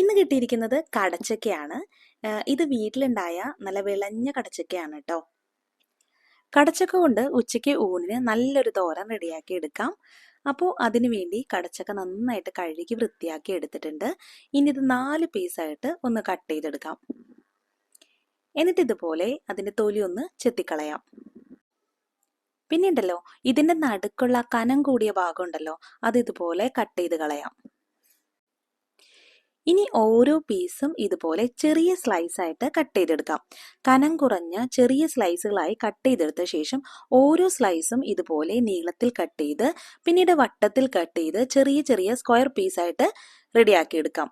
ഇന്ന് കിട്ടിയിരിക്കുന്നത് കടച്ചക്കയാണ്. ഇത് വീട്ടിലുണ്ടായ നല്ല വിളഞ്ഞ കടച്ചക്കയാണ് കേട്ടോ കടച്ചക്ക കൊണ്ട് ഉച്ചയ്ക്ക് ഊണിന് നല്ലൊരു തോരൻ റെഡിയാക്കി എടുക്കാം. അപ്പോൾ അതിനു വേണ്ടി കടച്ചക്ക നന്നായിട്ട് കഴുകി വൃത്തിയാക്കി എടുത്തിട്ടുണ്ട്. ഇനി ഇത് നാല് പീസായിട്ട് ഒന്ന് കട്ട് ചെയ്തെടുക്കാം. എന്നിട്ട് ഇതുപോലെ അതിന്റെ തൊലി ഒന്ന് ചെത്തിക്കളയാം. പിന്നെയുണ്ടല്ലോ ഇതിന്റെ നടുക്കുള്ള കനം കൂടിയ ഭാഗം ഉണ്ടല്ലോ അത് ഇതുപോലെ കട്ട് ചെയ്ത് കളയാം. ഇനി ഓരോ പീസും ഇതുപോലെ ചെറിയ സ്ലൈസ് ആയിട്ട് കട്ട് ചെയ്തെടുക്കാം. കനം കുറഞ്ഞ ചെറിയ സ്ലൈസുകളായി കട്ട് ചെയ്തെടുത്ത ശേഷം ഓരോ സ്ലൈസും ഇതുപോലെ നീളത്തിൽ കട്ട് ചെയ്ത് പിന്നീട് വട്ടത്തിൽ കട്ട് ചെയ്ത് ചെറിയ ചെറിയ സ്ക്വയർ പീസായിട്ട് റെഡിയാക്കി എടുക്കാം.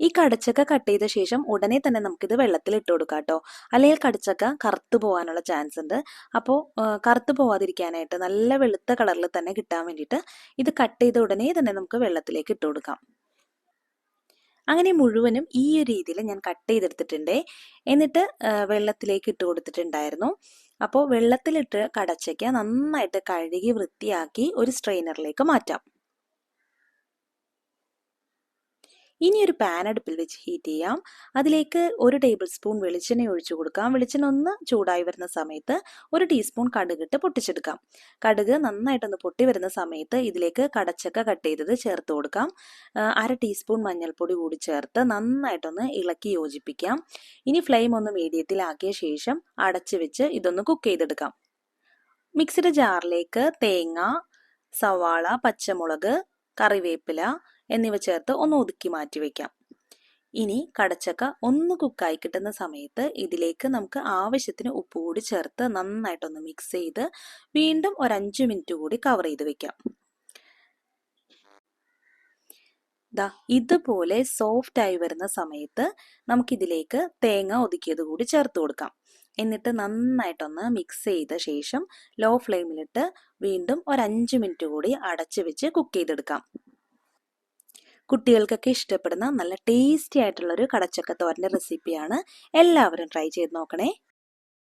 ഈ കടച്ചക്ക കട്ട് ചെയ്ത ശേഷം ഉടനെ തന്നെ നമുക്കിത് വെള്ളത്തിൽ ഇട്ട് കൊടുക്കാം കേട്ടോ അല്ലെങ്കിൽ കടച്ചക്ക കറുത്തു പോകാനുള്ള ചാൻസ് ഉണ്ട്. അപ്പോൾ കറുത്തു പോവാതിരിക്കാനായിട്ട് നല്ല വെളുത്ത കളറിൽ തന്നെ കിട്ടാൻ വേണ്ടിയിട്ട് ഇത് കട്ട് ചെയ്ത ഉടനെ തന്നെ നമുക്ക് വെള്ളത്തിലേക്ക് ഇട്ട് കൊടുക്കാം. അങ്ങനെ മുഴുവനും ഈ ഒരു രീതിയിൽ ഞാൻ കട്ട് ചെയ്തെടുത്തിട്ടുണ്ട്. എന്നിട്ട് വെള്ളത്തിലേക്ക് ഇട്ട് കൊടുത്തിട്ടുണ്ടായിരുന്നു. അപ്പോൾ വെള്ളത്തിലിട്ട് കടച്ചയ്ക്ക നന്നായിട്ട് കഴുകി വൃത്തിയാക്കി ഒരു സ്ട്രെയിനറിലേക്ക് മാറ്റാം. ഇനി ഒരു പാൻ അടുപ്പിൽ വെച്ച് ഹീറ്റ് ചെയ്യാം. അതിലേക്ക് ഒരു ടേബിൾ സ്പൂൺ വെളിച്ചെണ്ണ ഒഴിച്ചു കൊടുക്കാം. വെളിച്ചെണ്ണ ഒന്ന് ചൂടായി വരുന്ന സമയത്ത് ഒരു ടീസ്പൂൺ കടുകിട്ട് പൊട്ടിച്ചെടുക്കാം. കടുക് നന്നായിട്ടൊന്ന് പൊട്ടി വരുന്ന സമയത്ത് ഇതിലേക്ക് കടച്ചക്ക കട്ട് ചെയ്തത് ചേർത്ത് കൊടുക്കാം. അര ടീസ്പൂൺ മഞ്ഞൾപ്പൊടി കൂടി ചേർത്ത് നന്നായിട്ടൊന്ന് ഇളക്കി യോജിപ്പിക്കാം. ഇനി ഫ്ലെയിം ഒന്ന് മീഡിയത്തിലാക്കിയ ശേഷം അടച്ചു വെച്ച് ഇതൊന്ന് കുക്ക് ചെയ്തെടുക്കാം. മിക്സിയുടെ ജാറിലേക്ക് തേങ്ങ സവാള പച്ചമുളക് കറിവേപ്പില എന്നിവ ചേർത്ത് ഒന്ന് ഒതുക്കി മാറ്റി വയ്ക്കാം ഇനി കടച്ചക്ക ഒന്ന് കുക്കായി കിട്ടുന്ന സമയത്ത് ഇതിലേക്ക് നമുക്ക് ആവശ്യത്തിന് ഉപ്പ് കൂടി ചേർത്ത് നന്നായിട്ടൊന്ന് മിക്സ് ചെയ്ത് വീണ്ടും ഒരു അഞ്ച് മിനിറ്റ് കൂടി കവർ ചെയ്ത് വെക്കാം. ഇതുപോലെ സോഫ്റ്റ് ആയി വരുന്ന സമയത്ത് നമുക്കിതിലേക്ക് തേങ്ങ ഒതുക്കിയത് കൂടി ചേർത്ത് കൊടുക്കാം. എന്നിട്ട് നന്നായിട്ടൊന്ന് മിക്സ് ചെയ്ത ശേഷം ലോ ഫ്ലെയിമിലിട്ട് വീണ്ടും ഒരു അഞ്ച് മിനിറ്റ് കൂടി അടച്ചു വെച്ച് കുക്ക് ചെയ്തെടുക്കാം. കുട്ടികൾക്കൊക്കെ ഇഷ്ടപ്പെടുന്ന നല്ല ടേസ്റ്റി ആയിട്ടുള്ളൊരു കടച്ചക്ക തോരന്റെ റെസിപ്പിയാണ് എല്ലാവരും ട്രൈ ചെയ്ത് നോക്കണേ.